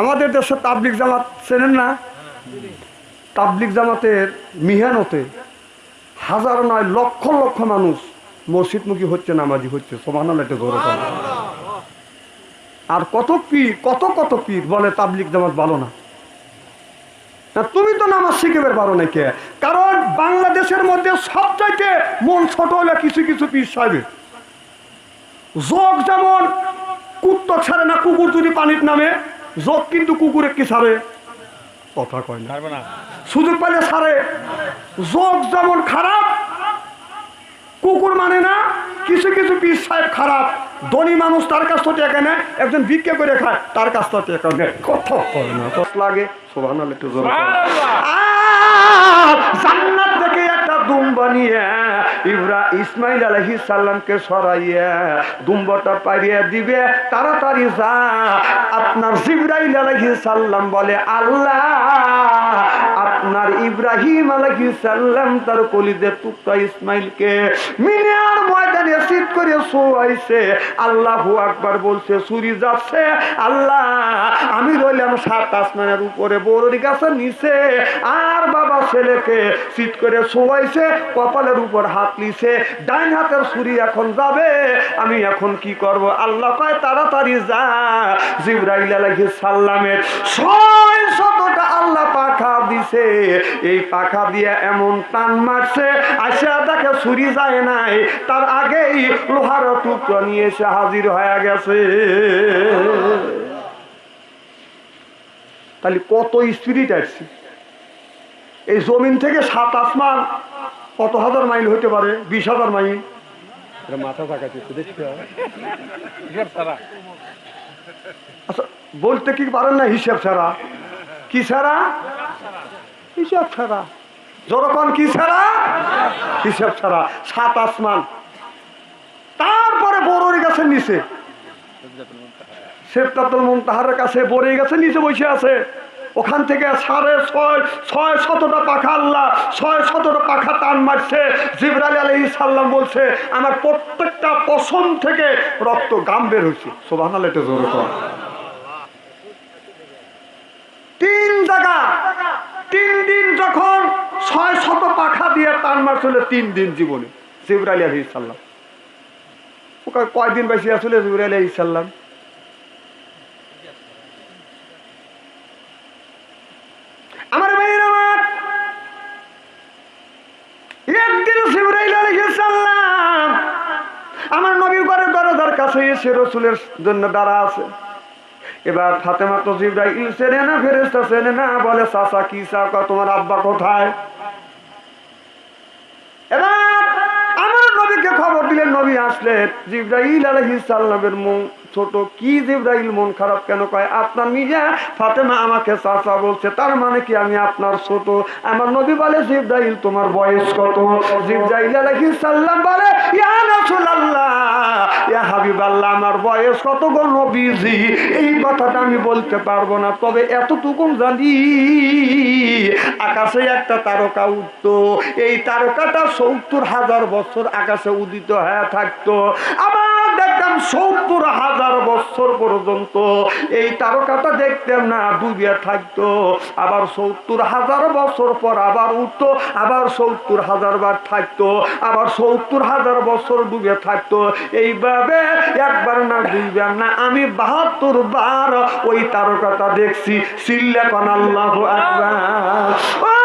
আমাদের দেশে তাবলিক জামাত চেনেন না? তাবলিক জামাতের মিহানতে হাজার নয় লক্ষ লক্ষ মানুষ মসজিদমুখী হচ্ছে, নামাজি হচ্ছে। সমান একটা জোর আর কত পীর, কত কত পীর বলে তাবলিক জামাত ভালো না? তুমি তো নামাজ শিখেবে পারো না কে? কারণ বাংলাদেশের মধ্যে সবচাইতে মন ছোট হলে কিছু কিছু পীর সাহেবের যোগ যেমন কুত্ত ছাড়ে না কুকুর যদি পানির নামে যোগ কিন্তু কুকুরে কি ছাড়ে? কথা কয় না। সুযোগ পাইলে ছাড়ে। যোগ যেমন খারাপ কুকুর মানে না কিছু কিছু পীর সাহেব খারাপ। ধনী মানুষ তার কাছ থেকে টাকা নেয় একজন ভিক্ষা করে খায় তার কাছ থেকে টাকা নেয়। কথা করে না লাগে? সোভান একটু জান্নাত থেকে একটা দুম্বা বানিয়ে, ইব্রা ইসমাইল আলহি সাল্লামকে সরাইয়া দুম্বটা পাইয়ে দিবে, তাড়াতাড়ি যা। আপনার জিব্রাইল আলহি সাল্লাম বলে, আল্লাহ! আপনার ইব্রাহিম আলহি সাল্লাম তার কলিদের টুকরা ইসমাইলকে মিনার ময়দানে শীত করে শোয়াইছে। আল্লাহু আকবার বলছে সুরি যাচ্ছে। আল্লাহ, আমি রইলাম সাত আসমানের উপরে, বড়ি গাছের নিচে। আর বাবা ছেলেকে শীত করে শোয়াইছে, কপালের উপর হাত নিছে ডাইন হাতের ছুরি এখন যাবে। আমি এখন কি করব? আল্লাহ কয়, তাড়াতাড়ি যা। জিব্রাইল আলাইহিস সালামের ছয় শতটা আল্লাহ দিছে এই পাখা দিয়ে এমন টান মারছে আসা দেখে ছুরি যায় নাই। তার আগেই লোহার টুকরো নিয়ে এসে হাজির হয়ে গেছে। তাহলে কত স্পিরিট আসছে এই জমিন থেকে সাত আসমান কত হাজার মাইল হতে পারে? বিশ হাজার মাইল। মাথা থাকাচ্ছে দেখতে আচ্ছা বলতে কি পারেন না হিসেব ছাড়া? কি ছাড়া হিসাব ছাড়া যখন কি ছাড়া হিসাব ছাড়া সাত আসমান। তারপরে বড়ই গাছের নিচে। সেপ্তাতুল মুনতাহারের কাছে বড়ই গাছের নিচে বসে আছে। ওখান থেকে সাড়ে ছয় ছয় শতটা পাখা আল্লাহ, ছয় শতটা পাখা টান মারছে। জিবরালি আলহি সাল্লাম বলছে, আমার প্রত্যেকটা পশম থেকে রক্ত গাম বের হয়েছে সোভান এটা জোরে কর তিন জায়গা তিন দিন যখন ছয় শত পাখা দিয়ে টান মারছিল তিন দিন জীবনে জিবরালি আলহি সাল্লাম ওকে কয়দিন বেশি আসলে জিবরালি আলহি সাল্লাম আমার ভাইয়ের আমার। একদিন আমার নবীর দরজার কাছে এসে রসুলের জন্য দাঁড়া আছে। এবার ফাতেমা তো জিব্রাইল না ফেরেস্তা না, বলে, চাচা, কি চাও? তোমার আব্বা কোথায়? এবার আমার নবীকে খবর দিলেন, নবী আসলেন জিব্রাইল আলাইহিস সালামের মন ছোট। কি জিব্রাইল মন খারাপ কেন কয়? আপনার মিয়া ফাতেমা আমাকে চাচা বলছে, তার মানে কি আমি আপনার ছোট? আমার নবী বলে, জিব্রাইল, তোমার বয়স কত? জিব্রাইল আলাইহিস সালাম বলে, ইয়া রাসূলুল্লাহ ইয়া হাবিবাল্লাহ আমার বয়স কত গো নবীজি? এই কথাটা আমি বলতে পারব না, তবে এতটুকু জানি। আকাশে একটা তারকা উঠতো, এই তারকাটা সত্তর হাজার বছর আকাশে উদিত হয়ে থাকতো। আবার দেখতাম সত্তর হাজার বছর পর্যন্ত এই তারকাটা দেখতাম না, ডুবিয়ে থাকতো। আবার সত্তর হাজার বছর পর আবার উঠতো, আবার সত্তর হাজার বার থাকতো, আবার সত্তর হাজার বছর ডুবে থাকতো। এইভাবে একবার না, দুইবার না, আমি বাহাত্তর বার ওই তারকাটা দেখছি। আকবার ও নবীজি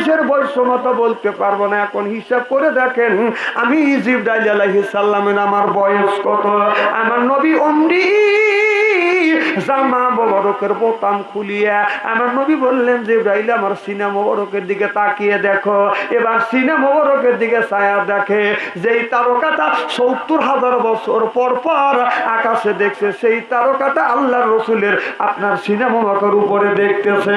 বয়সের বৈষম্যতা বলতে পারব না। এখন হিসাব করে দেখেন, আমি আলাইহিস আমার বয়স কত? আমার নবী অমরি যেই তারকাটা সত্তর হাজার বছর পর পর আকাশে দেখছে, সেই তারকাটা আল্লাহ রসুলের আপনার সিনা মোবারকের উপরে দেখতেছে।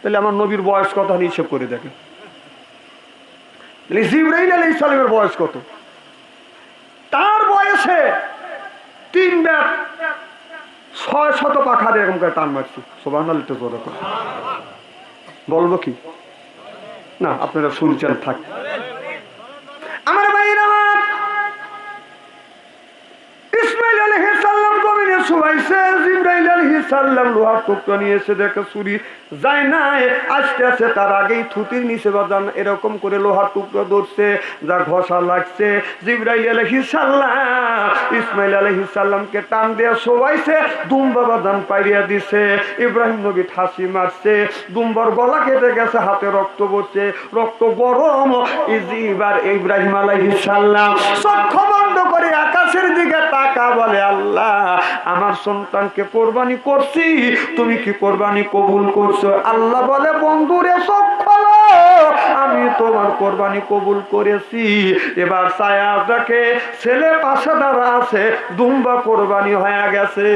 তাহলে আমার নবীর বয়স কত? হলে হিসেব করে দেখেন। জিব্রাইল আলী ইসলামের বয়স কত? তার বয়সে তিন ব্যাগ ছয় শত পাখা এরকম করে টান মারছি। সোবাহ বলব কি? না, আপনারা শুনছেন, থাক। আমার ভাইয়ের ইসমাইল আলাইহিস সালাম জমিনে শুয়াইছে সালাম লোহার নিয়ে এসে দেখে যায় না আস্তে আস্তে তার আগেই থুতির নিচে বাজান এরকম করে লোহার টুকরো ধরছে, যা ঘষা লাগছে। জিবরাইল আলাইহিস সালাম, ইসমাইল আলাইহিস সালামকে টান শোয়াইছে, দুম্বা পাইরিয়া দিছে। ইব্রাহিম নবী ঠাসি মারছে, দুম্বার গলা কেটে গেছে, হাতে রক্ত পড়ছে। রক্ত গরম, ইজিবার ইব্রাহিম আলাইহিস সালাম চক্ষু বন্ধ করে আকাশের দিকে তাকা বলে, আল্লাহ, আমার সন্তানকে কোরবানি করছি? তুমি কি কোরবানি কবুল করছ? আল্লাহ বলে বন্ধুরে চোখ আমি তোমার কোরবানি কবুল করেছি। এবার ছায়া দেখে ছেলে পাশে দাঁড়া আছে, দুম্বা কোরবানি হয়ে গেছে।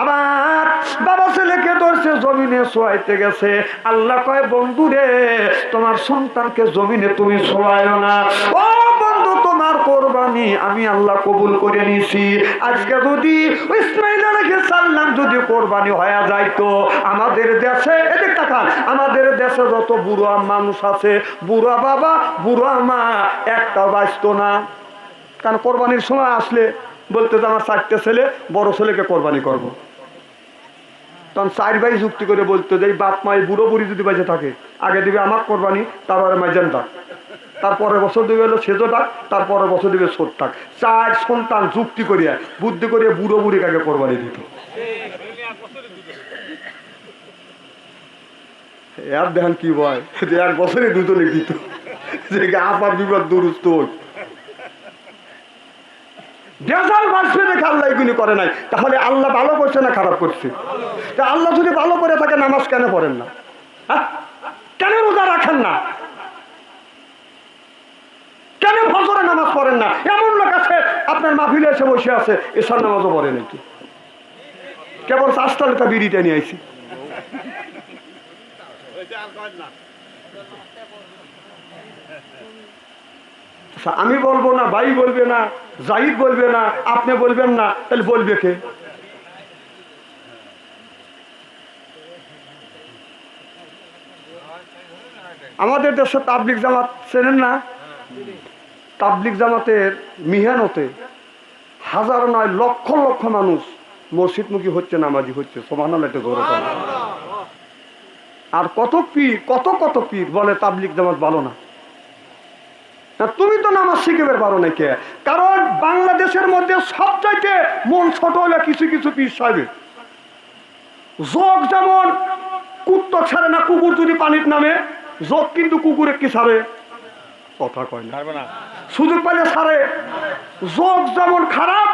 আবার বাবা ছেলেকে ধরছে, জমিনে শোয়াইতে গেছে। আল্লাহ কয় বন্ধুরে তোমার সন্তানকে জমিনে তুমি শোয়ায় না। ও বন্ধু কোরবানি আমি আল্লাহ কবুল করে নিছি আজকে যদি ইসমাইল সালাম যদি কোরবানি হয়ে যাইতো, আমাদের দেশে, এদিক তাকান, আমাদের দেশে যত বুড়া মানুষ আছে, বুড়া বাবা, বুড়া মা একটা বাঁচতো না। কারণ কোরবানির সময় আসলে বলতে যে আমার চারটে ছেলে, বড় ছেলেকে কোরবানি করব। তখন চার ভাই যুক্তি করে বলতো যে বাপ মাই বুড়ো বুড়ি যদি বেঁচে থাকে, আগে দিবে আমার কোরবানি, তারপরে মাইজানটা তারপরের বছর দিবে হলো সেজোটা তারপরের বছর দিবে সোটটাক চার সন্তান যুক্তি করিয়া, বুদ্ধি করিয়া বুড়ো বুড়ি কাকে কোরবানি দিত। আর দেখেন কি বয়? যে এক বছরে দুজনে দিত। যে আপার বিপদ দুরুস্ত করে নাই। তাহলে আল্লাহ ভালো করছে না খারাপ করছে? আল্লাহ যদি ভালো করে থাকে, নামাজ কেন পড়েন না? হ্যাঁ? কেন রোজা রাখেন না কেন ফজরে নামাজ পড়েন না এমন লোক আছে আপনার মাহফিলে এসে বসে আছে এসার নামাজও পড়ে নাকি? কেবল চাষতালিকা বিড়িটা নিয়ে আইছি। আচ্ছা, আমি বলব না ভাই বলবে না জাহিদ বলবে না আপনি বলবেন না তাহলে বলবে কে? আমাদের দেশে তাবলিক জামাত চেনেন না? তাবলিক জামাতের মিহানতে হাজার নয় লক্ষ লক্ষ মানুষ মসজিদমুখী হচ্ছে নামাজি হচ্ছে। সমান একটা গৌরব আর কত পীর কত কত পীর বলে তাবলিক জামাত ভালো না। তুমি তো নামাজ শিখেবে পারো না কে? কারণ বাংলাদেশের মধ্যে সবচাইতে মন ছোট হলে কিছু কিছু পীর সাহেবের যোগ যেমন কুত্ত ছাড়ে না কুকুর যদি পানির নামে যোগ কিন্তু কুকুরে কি ছাড়ে? কথা কয় না। সুযোগ পাইলে সারে যোগ যেমন খারাপ